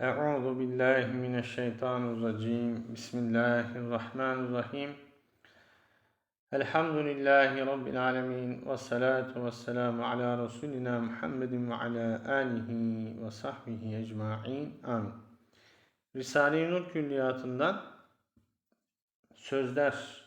Euzu billahi mineşşeytanirracim. Bismillahirrahmanirrahim. Elhamdülillahi Rabbil alemin. Ve salatu ve selamu ala Resulina Muhammedin ve ala alihi ve sahbihi ecma'in. Amin. Risale-i Nur Külliyatı'ndan Sözler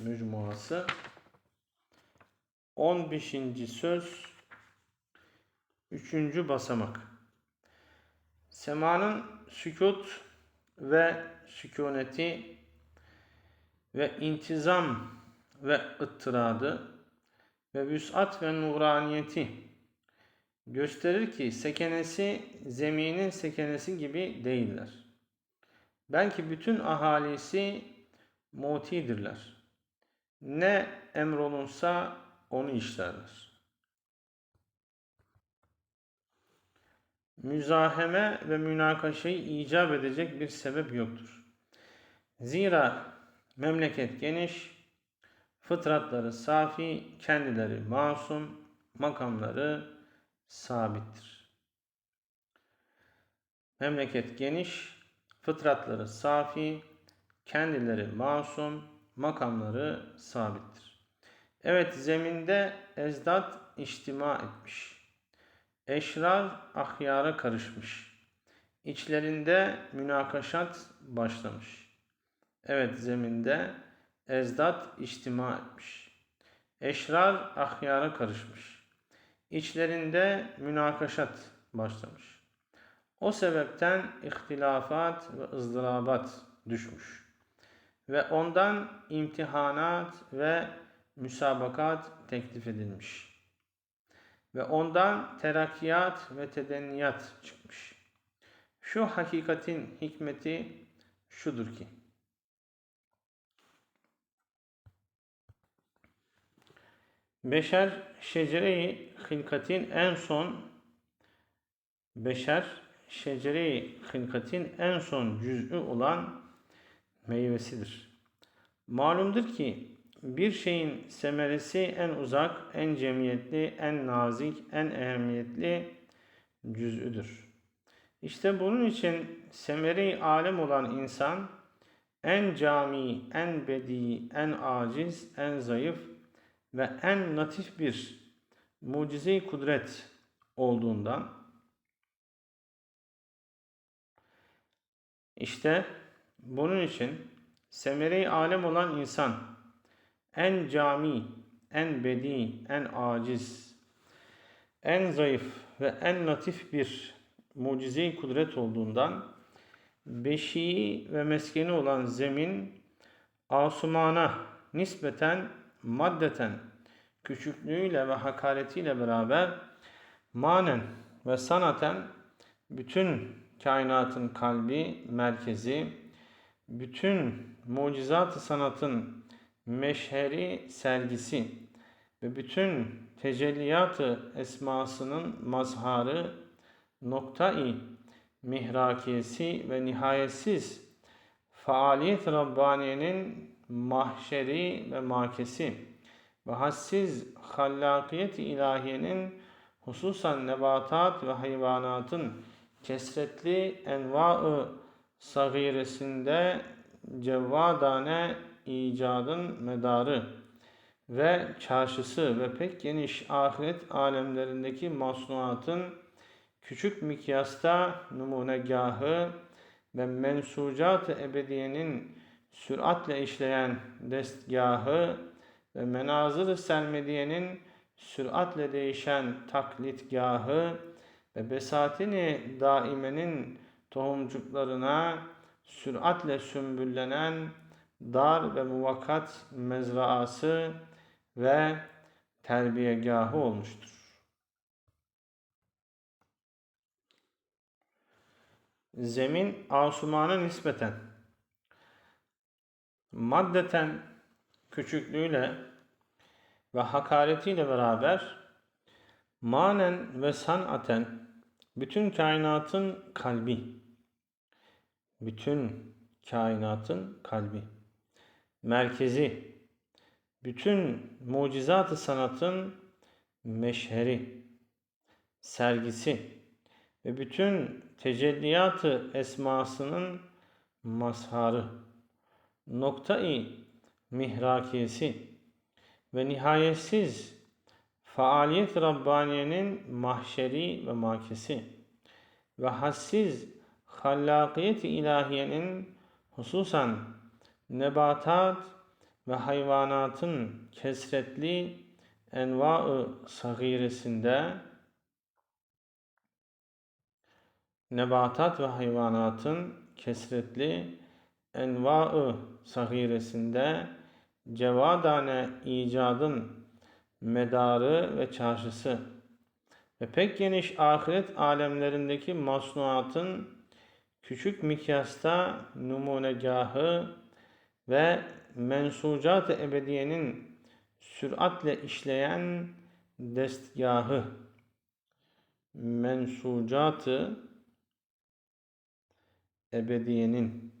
Mücmuası 15. söz 3. basamak Semanın sükut ve sükuneti ve intizam ve ıttıradı ve vüsat ve nuraniyeti gösterir ki sekenesi zeminin sekenesi gibi değiller. Belki bütün ahalisi mutidirler. Ne emrolunsa onu işlerler. Müzaheme ve münakaşayı icap edecek bir sebep yoktur. Zira memleket geniş, fıtratları safi, kendileri masum, makamları sabittir. Memleket geniş, fıtratları safi, kendileri masum, makamları sabittir. Evet zeminde ezdat içtima etmiş.'' Eşrar ahyara karışmış. İçlerinde münakaşat başlamış. Evet zeminde ezdat içtima etmiş. Eşrar ahyara karışmış. İçlerinde münakaşat başlamış. O sebepten ihtilafat ve ızdırabat düşmüş. Ve ondan imtihanat ve müsabakat teklif edilmiş.'' Ve ondan terakkiyat ve tedenniyat çıkmış. Şu hakikatin hikmeti şudur ki, Beşer şecere-i hilkatin en son beşer şecere-i hilkatin en son cüz'ü olan meyvesidir. Malumdur ki bir şeyin semeresi en uzak, en cemiyetli, en nazik, en ehemmiyetli cüz'üdür. İşte bunun için semeri alem olan insan en cami, en bedi, en aciz, en zayıf ve en latif bir mucize kudret olduğundan işte bunun için semeri alem olan insan en cami, en bedi, en aciz, en zayıf ve en latif bir mucize kudret olduğundan beşiği ve meskeni olan zemin asumana nispeten maddeten küçüklüğüyle ve hakaretiyle beraber manen ve sanaten bütün kainatın kalbi, merkezi, bütün mucizat sanatın meşheri sergisi ve bütün tecelliyatı esmasının mazharı noktai mihrakiyesi ve nihayetsiz faaliyet Rabbaniye'nin mahşeri ve makesi ve hassiz hallakiyet ilahiyenin hususan nebatat ve hayvanatın kesretli enva-ı sagiresinde cevvadane icadın medarı ve çarşısı ve pek geniş ahiret alemlerindeki masnuatın küçük mikyasta numunegahı ve mensucat-ı ebediyenin süratle işleyen destgahı ve menazır-ı sermediyenin süratle değişen taklitgahı ve besatini daimenin tohumcuklarına süratle sümbüllenen dar ve muvakkat mezraası ve terbiyegahı olmuştur. Zemin asumana nispeten maddeten küçüklüğüyle ve hakaretiyle beraber manen ve sanaten bütün kainatın kalbi bütün kainatın kalbi merkezi, bütün mucizat-ı sanatın meşheri, sergisi ve bütün tecelliyatı esmasının mazharı, noktayı mihrakiyesi ve nihayetsiz faaliyet Rabbaniye'nin mahşeri ve makesi ve hassiz hallakiyet-i ilahiyenin hususan nebatat ve hayvanatın kesretli enva-ı sagiresinde nebatat ve hayvanatın kesretli enva-ı sagiresinde cevadane icadın medarı ve çarşısı ve pek geniş ahiret alemlerindeki masnuatın küçük mikyasta numunegahı ve mensucat-ı ebediyenin süratle işleyen destgahı. Mensucat-ı ebediyenin.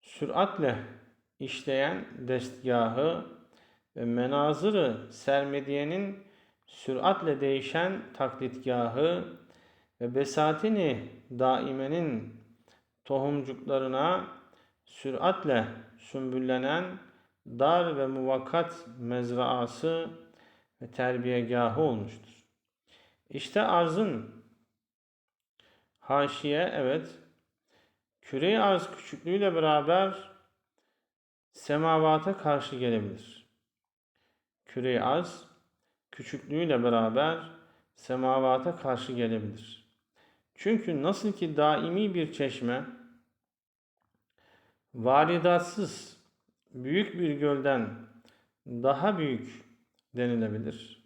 Süratle işleyen destgahı ve menazırı sermediyenin süratle değişen taklitgahı ve besatini daimenin tohumcuklarına süratle sümbüllenen dar ve muvakkat mezraası ve terbiyegahı olmuştur. İşte arzın haşiye evet küre arz küçüklüğüyle beraber semavata karşı gelebilir. küre arz küçüklüğüyle beraber semavata karşı gelebilir. Çünkü nasıl ki daimi bir çeşme varidatsız büyük bir gölden daha büyük denilebilir.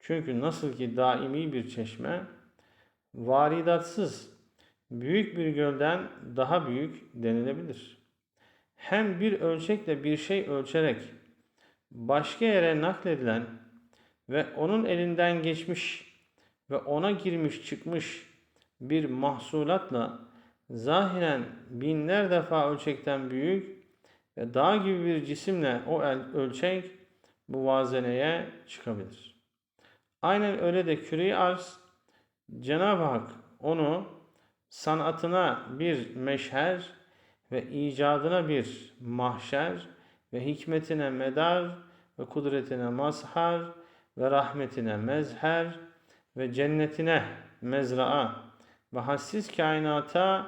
Çünkü nasıl ki daimi bir çeşme varidatsız büyük bir gölden daha büyük denilebilir. Hem bir ölçekle bir şey ölçerek başka yere nakledilen ve onun elinden geçmiş ve ona girmiş çıkmış bir mahsulatla zahiren binler defa ölçekten büyük ve dağ gibi bir cisimle o ölçek muvazeneye çıkabilir. Aynen öyle de küre arz Cenab-ı Hak onu sanatına bir meşher ve icadına bir mahşer ve hikmetine medar ve kudretine mazhar ve rahmetine mezher ve cennetine mezraa ve hassiz kainata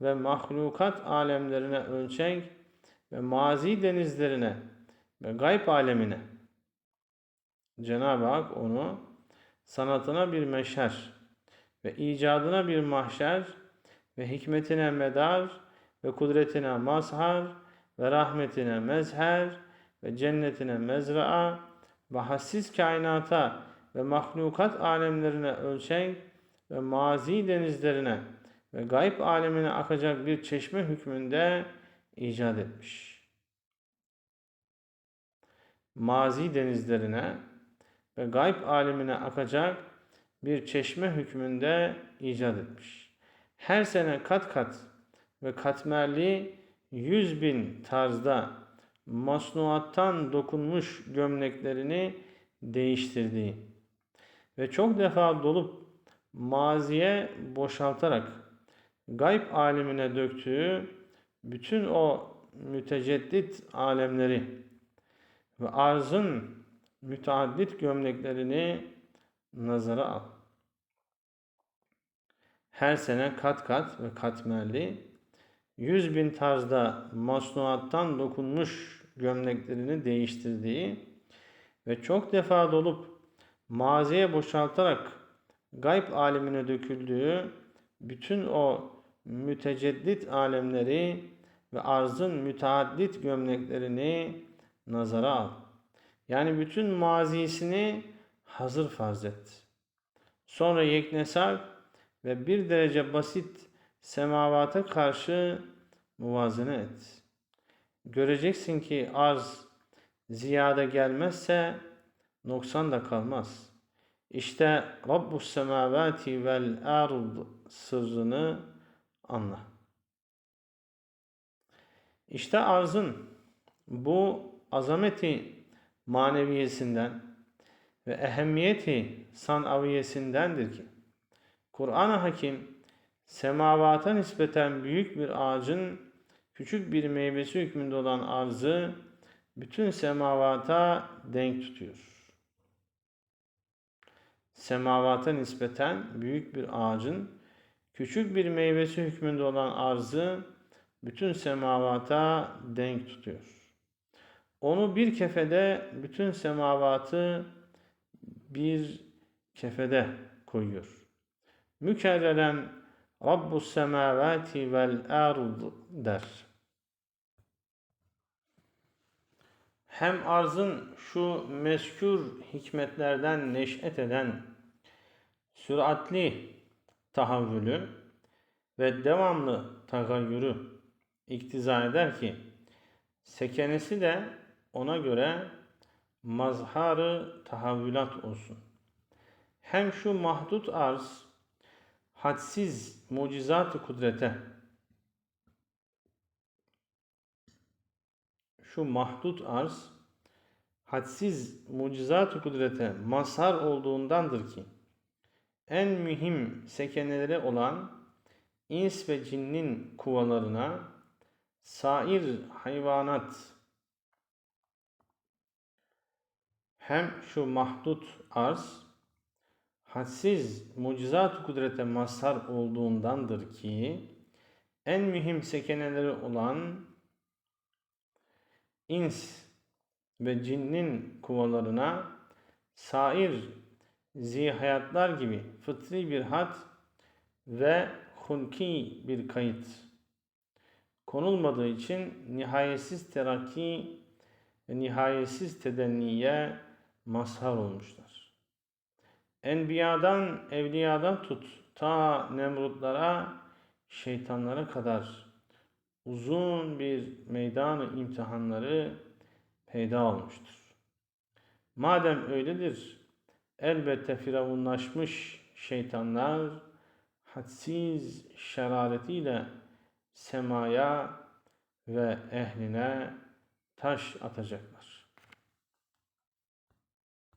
ve mahlukat alemlerine ölçek ve mazi denizlerine ve gayb alemine. Cenab-ı Hak onu sanatına bir meşher ve icadına bir mahşer ve hikmetine medar ve kudretine mazhar ve rahmetine mezher ve cennetine mezraa ve hassiz kainata ve mahlukat alemlerine ölçek ve mazi denizlerine ve gayb alemine akacak bir çeşme hükmünde icat etmiş. Mazi denizlerine ve gayb alemine akacak bir çeşme hükmünde icat etmiş. Her sene kat kat ve katmerli yüz bin tarzda masnuattan dokunmuş gömleklerini değiştirdiği ve çok defa dolup maziye boşaltarak gayb alemine döktüğü bütün o müteceddit alemleri ve arzın müteaddit gömleklerini nazara al. Her sene kat kat ve katmerli yüz bin tarzda masnuattan dokunmuş gömleklerini değiştirdiği ve çok defa dolup maziye boşaltarak gayb alemine döküldüğü bütün o müteceddit alemleri ve arzın müteaddit gömleklerini nazara al. Yani bütün mazisini hazır farz et. Sonra yeknesar ve bir derece basit semavata karşı muvazene et. Göreceksin ki arz ziyade gelmezse noksan da kalmaz. İşte Rabbus semavati vel ard sırrını anla. İşte arzın bu azameti maneviyesinden ve ehemmiyeti sanaviyesindendir ki Kur'an-ı Hakim semavata nispeten büyük bir ağacın küçük bir meyvesi hükmünde olan arzı bütün semavata denk tutuyor. Semavata nispeten büyük bir ağacın küçük bir meyvesi hükmünde olan arzı bütün semavata denk tutuyor. Onu bir kefede bütün semavatı bir kefede koyuyor. Mükerreren Rabbus semavati vel ard der. Hem arzın şu meskür hikmetlerden neş'et eden süratli tahavvülü ve devamlı tagayyürü iktiza eder ki sekenesi de ona göre mazharı tahavvülat olsun. Hem şu mahdut arz hadsiz mucizat-ı kudrete şu mahdut arz hadsiz mucizat-ı kudrete mazhar olduğundandır ki en mühim sekeneleri olan ins ve cinnin kuvalarına sair hayvanat hem şu mahdut arz hadsiz mucizat kudrete mazhar olduğundandır ki en mühim sekeneleri olan ins ve cinnin kuvalarına sair zihayatlar gibi fıtri bir had ve hulki bir kayıt konulmadığı için nihayetsiz terakki ve nihayetsiz tedenniye mazhar olmuşlar. Enbiyadan, evliyadan tut, ta Nemrutlara, şeytanlara kadar uzun bir meydanı imtihanları peyda olmuştur. Madem öyledir, elbette firavunlaşmış şeytanlar hadsiz şeraretiyle semaya ve ehline taş atacaklar.